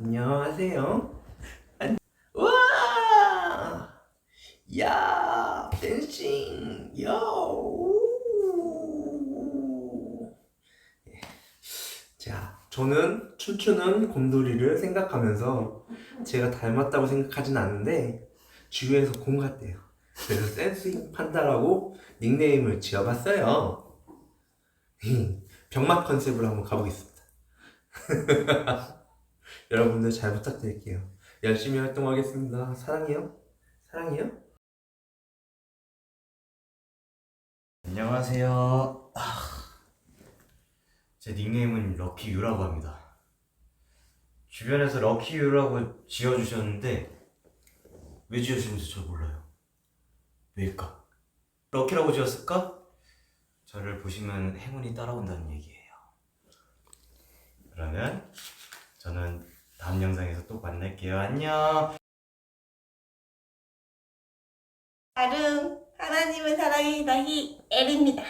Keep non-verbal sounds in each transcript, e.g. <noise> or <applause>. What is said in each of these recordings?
안녕하세요. 안... 와! 야! 댄싱! 야! 우! 자, 저는 춤추는 곰돌이를 생각하면서 제가 닮았다고 생각하진 않는데 주위에서 곰 같대요. 그래서 댄싱 판다라고 닉네임을 지어봤어요. 병맛 컨셉으로 한번 가보겠습니다. <laughs> 여러분들 잘 부탁드릴게요. 열심히 활동하겠습니다. 사랑해요. 사랑해요. 안녕하세요. 아, 제 닉네임은 럭키유라고 합니다. 주변에서 럭키유라고 지어주셨는데 왜 지어주는지 저 몰라요. 왜일까? 럭키라고 지었을까? 저를 보시면 행운이 따라온다는 얘기예요. 그러면 저는 다음 영상에서 또 만날게요. 안녕. 아름 하나님을 사랑해 너희 엘입니다.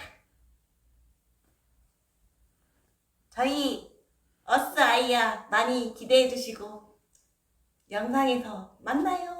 저희 어스 아이야 많이 기대해 주시고 영상에서 만나요.